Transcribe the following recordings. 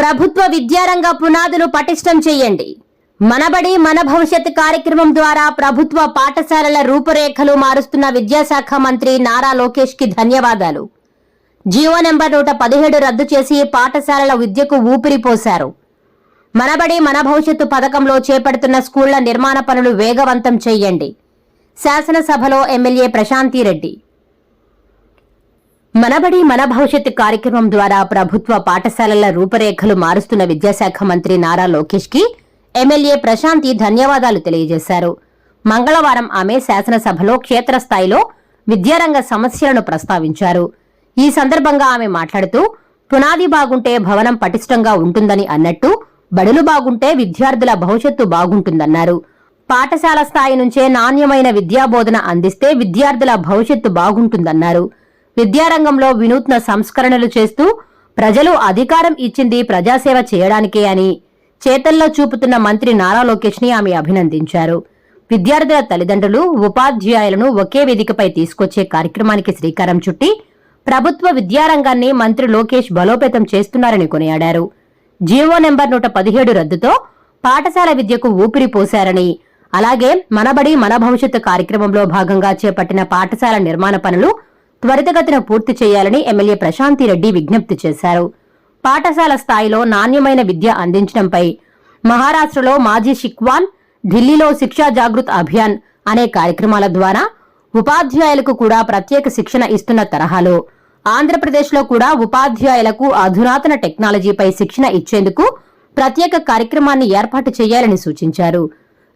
ప్రభుత్వ విద్యారంగ పునాదులు పటిష్టం చేయండి. మనబడి మన భవిష్యత్ కార్యక్రమం ద్వారా ప్రభుత్వ పాఠశాలల రూపురేఖలు మారుస్తున్న విద్యాశాఖ మంత్రి నారా లోకేష్కి ధన్యవాదాలు. జీవో నెంబర్ నూట పదిహేడు రద్దు చేసి పాఠశాలల విద్యకు ఊపిరి పోశారు. మనబడి మన భవిష్యత్తు పథకంలో చేపడుతున్న స్కూళ్ళ నిర్మాణ పనులు వేగవంతం చేయండి. శాసనసభలో ఎమ్మెల్యే ప్రశాంతి రెడ్డి మనబడి మన భవిష్యత్తు కార్యక్రమం ద్వారా ప్రభుత్వ పాఠశాలల రూపురేఖలు మారుస్తున్న విద్యాశాఖ మంత్రి నారా లోకేష్కి ఎమ్మెల్యే ప్రశాంతి ధన్యవాదాలు తెలియజేశారు. మంగళవారం ఆమె శాసనసభలో క్షేత్రస్థాయిలో విద్యారంగ సమస్యలను ప్రస్తావించారు. ఈ సందర్భంగా ఆమె మాట్లాడుతూ పునాది బాగుంటే భవనం పటిష్టంగా ఉంటుందని అన్నట్టు బడులు బాగుంటే విద్యార్థుల భవిష్యత్తు బాగుంటుందన్నారు. పాఠశాల స్థాయి నుంచే నాణ్యమైన విద్యాబోధన అందిస్తే విద్యార్థుల భవిష్యత్తు బాగుంటుందన్నారు. విద్యారంగంలో వినూత్న సంస్కరణలు చేస్తూ ప్రజలు అధికారం ఇచ్చింది ప్రజాసేవ చేయడానికే అని చేతల్లో చూపుతున్న మంత్రి నారా లోకేష్ని ఆమె అభినందించారు. విద్యార్థుల తల్లిదండ్రులు ఉపాధ్యాయులను ఒకే వేదికపై తీసుకొచ్చే కార్యక్రమానికి శ్రీకారం చుట్టి ప్రభుత్వ విద్యారంగాన్ని మంత్రి లోకేష్ బలోపేతం చేస్తున్నారని కొనియాడారు. జీవో నెంబర్ నూట పదిహేడు రద్దుతో పాఠశాల విద్యకు ఊపిరి పోశారని అలాగే మనబడి మన భవిష్యత్తు కార్యక్రమంలో భాగంగా చేపట్టిన పాఠశాల నిర్మాణ పనులు త్వరితగతిన పూర్తి చేయాలని ఎమ్మెల్యే ప్రశాంతి రెడ్డి విజ్ఞప్తి చేశారు. పాఠశాల స్థాయిలో నాణ్యమైన విద్య అందించడంపై మహారాష్ట్రలో మాజీ షిక్వాన్ ఢిల్లీలో శిక్షా జాగృత్ అభియాన్ అనే కార్యక్రమాల ద్వారా ఉపాధ్యాయులకు కూడా ప్రత్యేక శిక్షణ ఇస్తున్న తరహాలో ఆంధ్రప్రదేశ్లో కూడా ఉపాధ్యాయులకు అధునాతన టెక్నాలజీపై శిక్షణ ఇచ్చేందుకు ప్రత్యేక కార్యక్రమాన్ని ఏర్పాటు చేయాలని సూచించారు.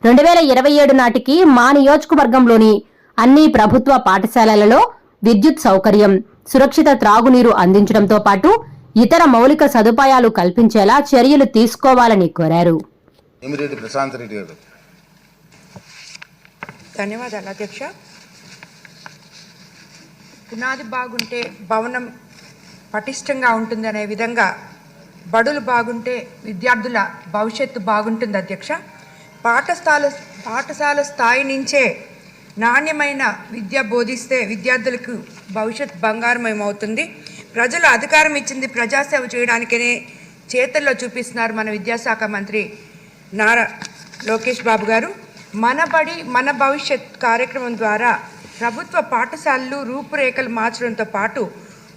రెండు వేల ఇరవై ఏడు నాటికి మా నియోజకవర్గంలోని అన్ని ప్రభుత్వ పాఠశాలలలో విద్యుత్ సౌకర్యం సురక్షిత త్రాగునీరు అందించడంతో పాటు ఇతర మౌలిక సదుపాయాలు కల్పించేలా చర్యలు తీసుకోవాలని కోరారు. ధన్యవాదాలు అధ్యక్ష. పునాది బాగుంటే భవనం పటిష్టంగా ఉంటుందనే విధంగా బడులు బాగుంటే విద్యార్థుల భవిష్యత్తు బాగుంటుంది అధ్యక్ష. పాఠశాల పాఠశాల స్థాయి నుంచే నాణ్యమైన విద్య బోధిస్తే విద్యార్థులకు భవిష్యత్ బంగారమయమవుతుంది. ప్రజలు అధికారం ఇచ్చింది ప్రజాసేవ చేయడానికనే చేతల్లో చూపిస్తున్నారు మన విద్యాశాఖ మంత్రి నారా లోకేష్ బాబు గారు. మన బడి మన భవిష్యత్ కార్యక్రమం ద్వారా ప్రభుత్వ పాఠశాలలు రూపురేఖలు మార్చడంతో పాటు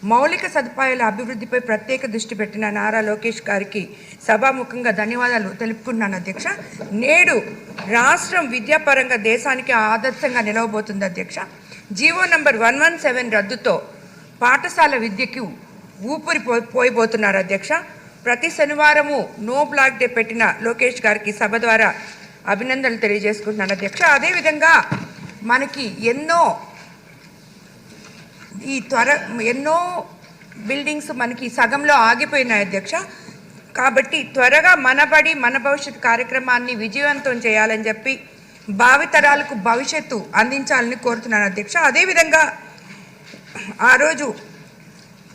మౌలిక సదుపాయాల అభివృద్ధిపై ప్రత్యేక దృష్టి పెట్టిన నారా లోకేష్ గారికి సభాముఖంగా ధన్యవాదాలు తెలుపుకుంటున్నాను అధ్యక్ష. నేడు రాష్ట్రం విద్యాపరంగా దేశానికి ఆదర్శంగా నిలవబోతుంది అధ్యక్ష. GO number one one seven రద్దుతో పాఠశాల విద్యకు ఊపిరి పో పోయిపోతున్నారు అధ్యక్ష. ప్రతి శనివారము నో బ్లాక్ డే పెట్టిన లోకేష్ గారికి సభ ద్వారా అభినందనలు తెలియజేసుకుంటున్నాను అధ్యక్ష. అదేవిధంగా మనకి ఎన్నో ఈ త్వర ఎన్నో బిల్డింగ్స్ మనకి సగంలో ఆగిపోయినాయి అధ్యక్ష. కాబట్టి త్వరగా మనబడి మన భవిష్యత్ కార్యక్రమాన్ని విజయవంతం చేయాలని చెప్పి భావితరాలకు భవిష్యత్తు అందించాలని కోరుతున్నాను అధ్యక్ష. అదేవిధంగా ఆ రోజు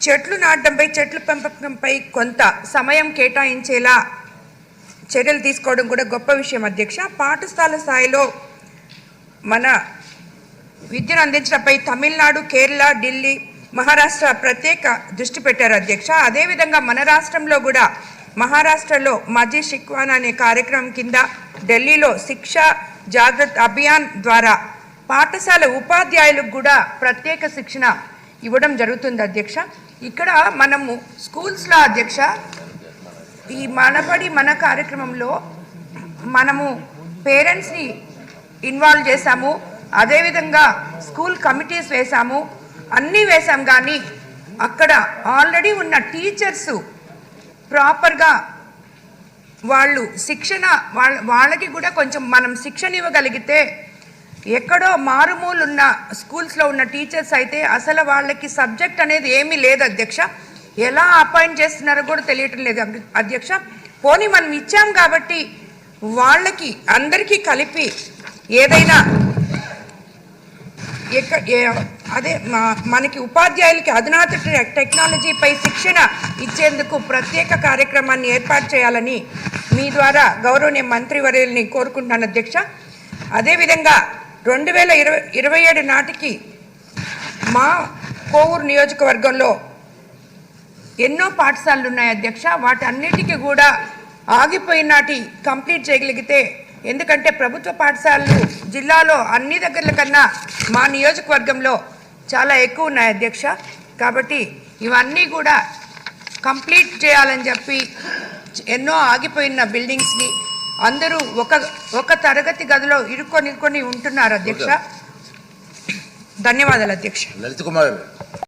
చెట్లు నాటడంపై చెట్లు పెంపకంపై కొంత సమయం కేటాయించేలా చర్యలు తీసుకోవడం కూడా గొప్ప విషయం అధ్యక్ష. పాఠశాల స్థాయిలో మన విద్యను అందించడంపై తమిళనాడు కేరళ ఢిల్లీ మహారాష్ట్ర ప్రత్యేక దృష్టి పెట్టారు అధ్యక్ష. అదేవిధంగా మన రాష్ట్రంలో కూడా మహారాష్ట్రలో మజీ శిక్వాన్ అనే కార్యక్రమం కింద ఢిల్లీలో శిక్ష జాగ్రత్త అభియాన్ ద్వారా పాఠశాల ఉపాధ్యాయులకు కూడా ప్రత్యేక శిక్షణ ఇవ్వడం జరుగుతుంది అధ్యక్ష. ఇక్కడ మనము స్కూల్స్లో అధ్యక్ష ఈ మనబడి మన కార్యక్రమంలో మనము పేరెంట్స్ని ఇన్వాల్వ్ చేశాము. అదేవిధంగా స్కూల్ కమిటీస్ వేశాము అన్నీ వేశాం కానీ అక్కడ ఆల్రెడీ ఉన్న టీచర్స్ ప్రాపర్గా వాళ్ళు శిక్షణ వాళ్ళ వాళ్ళకి కూడా కొంచెం మనం శిక్షణ ఇవ్వగలిగితే ఎక్కడో మారుమూలున్న స్కూల్స్లో ఉన్న టీచర్స్ అయితే అసలు వాళ్ళకి సబ్జెక్ట్ అనేది ఏమీ లేదు అధ్యక్ష. ఎలా అపాయింట్ చేస్తున్నారో కూడా తెలియటం లేదు అధ్యక్ష. పోనీ మనం ఇచ్చాం కాబట్టి వాళ్ళకి అందరికీ కలిపి ఏదైనా ఎక్క అదే మా- మనకి ఉపాధ్యాయులకి అధునాత టెక్నాలజీపై శిక్షణ ఇచ్చేందుకు ప్రత్యేక కార్యక్రమాన్ని ఏర్పాటు చేయాలని మీ ద్వారా గౌరవనీయ మంత్రివర్యుల్ని కోరుకుంటున్నాను అధ్యక్ష. అదేవిధంగా రెండు వేల ఇరవై ఇరవై ఏడు నాటికి మా కోవూరు నియోజకవర్గంలో ఎన్నో పాఠశాలలు ఉన్నాయి అధ్యక్ష. వాటన్నిటికీ కూడా ఆగిపోయినాటి కంప్లీట్ చేయగలిగితే ఎందుకంటే ప్రభుత్వ పాఠశాలలు జిల్లాలో అన్ని దగ్గరల కన్నా మా నియోజకవర్గంలో చాలా ఎక్కువ ఉన్నాయి అధ్యక్ష. కాబట్టి ఇవన్నీ కూడా కంప్లీట్ చేయాలని చెప్పి ఎన్నో ఆగిపోయిన బిల్డింగ్స్ని అందరూ ఒక ఒక తరగతి గదిలో ఇరుక్కొని ఇరుక్కొని ఉంటున్నారు అధ్యక్ష. ధన్యవాదాలు అధ్యక్ష. లలిత్ కుమార్